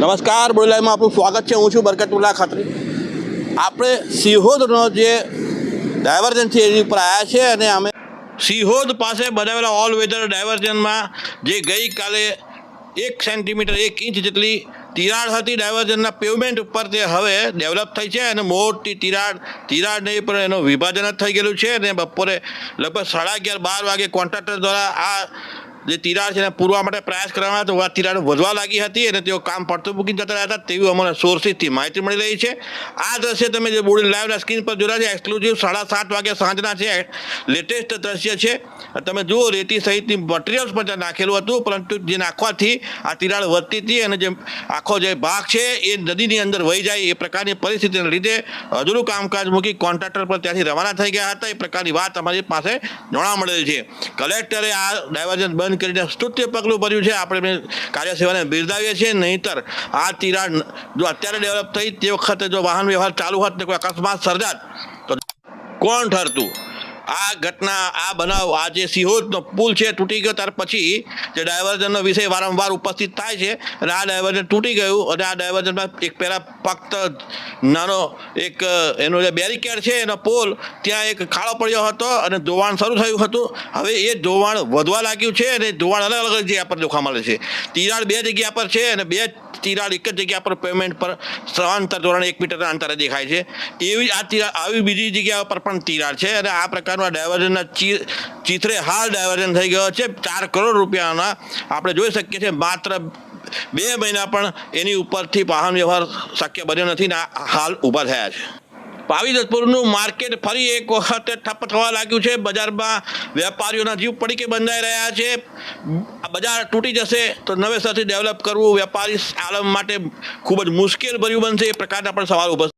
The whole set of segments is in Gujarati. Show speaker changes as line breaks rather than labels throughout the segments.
નમસ્કાર બોલાઈમાં આપણું સ્વાગત છે. હું છું બરકતુલ્લા ખત્રી. આપણે સિહોદનો જે ડાયવર્જન એની ઉપર આવ્યા છે અને અમે સિહોદ પાસે બનાવેલા ઓલ વેધર ડાયવર્જનમાં જે ગઈકાલે એક સેન્ટીમીટર એક ઇંચ જેટલી તિરાડ હતી, ડાયવર્જનના પેવમેન્ટ ઉપર તે હવે ડેવલપ થઈ છે અને મોટી તિરાડ તિરાડ નહીં, પણ એનું વિભાજન જ થઈ ગયેલું છે અને બપોરે લગભગ સાડા અગિયાર બાર વાગે કોન્ટ્રાક્ટર દ્વારા આ જે તિરાડ છે એને પૂરવા માટે પ્રયાસ કરવામાં આવ્યો તો આ તિરાડ વધવા લાગી હતી અને તેઓ કામ પડતું મૂકી જતા રહ્યા હતા તેવી અમને સોર્સિસથી માહિતી મળી રહી છે. આ દ્રશ્ય તમે જે બોડી લાઈવના સ્ક્રીન પર જોયા છે એક્સક્લુઝિવ સાડા સાત વાગ્યા સાંજના છે. લેટેસ્ટ દ્રશ્ય છે. તમે જુઓ, રેતી સહિતની મટીરિયલ્સ પણ ત્યાં નાખેલું હતું, પરંતુ જે નાખવાથી આ તિરાડ વધતી હતી અને જે આખો જે ભાગ છે એ નદીની અંદર વહી જાય, એ પ્રકારની પરિસ્થિતિને લીધે હજુ કામકાજ મૂકી કોન્ટ્રાક્ટર પર ત્યાંથી રવાના થઈ ગયા હતા. એ પ્રકારની વાત અમારી પાસે જોવા મળેલી છે. કલેક્ટરે આ ડાયવર્જન બંધ કરીને સ્તુત્ય પગલું ભર્યું છે. આપણે કાર્ય કાર્યસેવાને બિરદાવીએ છીએ. નહીંતર આ તિરાડ જો અત્યારે ડેવલપ થઈ તે વખતે જો વાહન વ્યવહાર ચાલુ હોત ને કોઈ અકસ્માત સર્જાત, તો કોણ ઠરતું? આ ઘટના, આ બનાવ, આ જે સિહોરનો પુલ છે, તૂટી ગયો, ત્યાર પછી જે ડાયવર્ઝનનો વિષય વારંવાર ઉપસ્થિત થાય છે, અને આ ડાયવર્ઝન તૂટી ગયું, અને આ ડાયવર્ઝનમાં એક પહેલાં ફક્ત નાનો એક, એનો જે બેરિકેડ છે, એનો પોલ, ત્યાં એક ખાડો પડ્યો હતો, અને ધોવાણ શરૂ થયું હતું. હવે એ ધોવાણ વધવા લાગ્યું છે, અને ધોવાણ અલગ અલગ જગ્યા પર જોવા મળે છે. તિરાડ બે જગ્યા પર છે, અને બે તિરાડ એક જ જગ્યા પર પેમેન્ટ પર સમાંતર ધોરણ એક મીટરના અંતરે દેખાય છે. એવી આ તિરાડ, આવી બીજી જગ્યા પર પણ તિરાડ છે અને આ પ્રકારના ડાયવર્ઝનના ચિત્રે હાલ ડાયવર્ઝન થઈ ગયો છે. ચાર કરોડ રૂપિયાના આપણે જોઈ શકીએ છીએ. માત્ર બે મહિના પણ એની ઉપરથી વાહન વ્યવહાર શક્ય બન્યો નથી ને હાલ ઊભા થયા છે. પાવીજતપુરનું માર્કેટ ફરી એક વખત ઠપ થવા લાગ્યું છે. બજારમાં વેપારીઓના જીવ પડીકે બંધાઈ રહ્યા છે. બજાર તૂટી જશે તો નવેસરથી ડેવલપ કરવું વેપારી આલમ માટે ખૂબ જ મુશ્કેલ ભર્યું બનશે. એ પ્રકારના પણ સવાલ ઊભા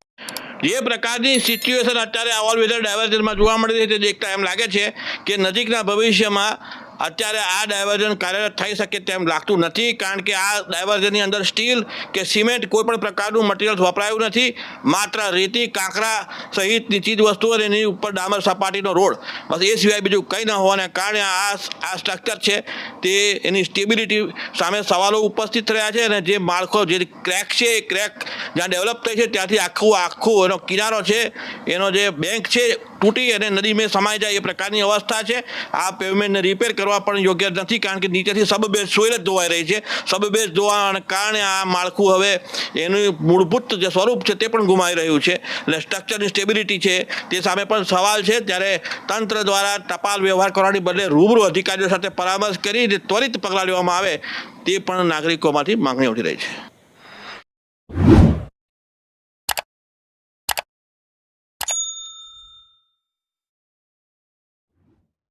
જે પ્રકારની સિચ્યુએશન અત્યારે ઓલ વેધર ડાયવર્જનમાં જોવા મળી રહી છે એકતા એમ લાગે છે કે નજીકના ભવિષ્યમાં અત્યારે આ ડાયવર્ઝન કાર્યરત થઈ શકે તેમ લાગતું નથી, કારણ કે આ ડાયવર્ઝનની અંદર સ્ટીલ કે સિમેન્ટ કોઈપણ પ્રકારનું મટીરિયલ્સ વપરાયું નથી. માત્ર રેતી, કાંકરા સહિતની ચીજ વસ્તુઓ અને એની ઉપર ડામર સપાટીનો રોડ. બસ એ સિવાય બીજું કંઈ ન હોવાને કારણે આ આ સ્ટ્રક્ચર છે તે એની સ્ટેબિલિટી સામે સવાલો ઉપસ્થિત રહ્યા છે અને જે માળખો, જે ક્રેક છે એ ક્રેક જ્યાં ડેવલપ થઈ છે ત્યાંથી આખું આખું એનો કિનારો છે, એનો જે બેંક છે તૂટી અને નદીમાં સમાઈ જાય એ પ્રકારની અવસ્થા છે. આ પેવમેન્ટને રિપેર કરવા પણ યોગ્ય નથી કારણ કે નીચેથી સબબેઝ સોઇલ જ ધોવાઈ રહી છે. સબબેઝ ધોવાને કારણે આ માળખું હવે એનું મૂળભૂત જે સ્વરૂપ છે તે પણ ગુમાઈ રહ્યું છે એટલે સ્ટ્રક્ચરની સ્ટેબિલિટી છે. તે સામે પણ સવાલ છે. ત્યારે તંત્ર દ્વારા ટપાલ વ્યવહાર કરવાની બદલે રૂબરૂ અધિકારીઓ સાથે પરામર્શ કરી ત્વરિત પગલાં લેવામાં આવે તે પણ નાગરિકોમાંથી માંગણી ઉઠી રહી છે.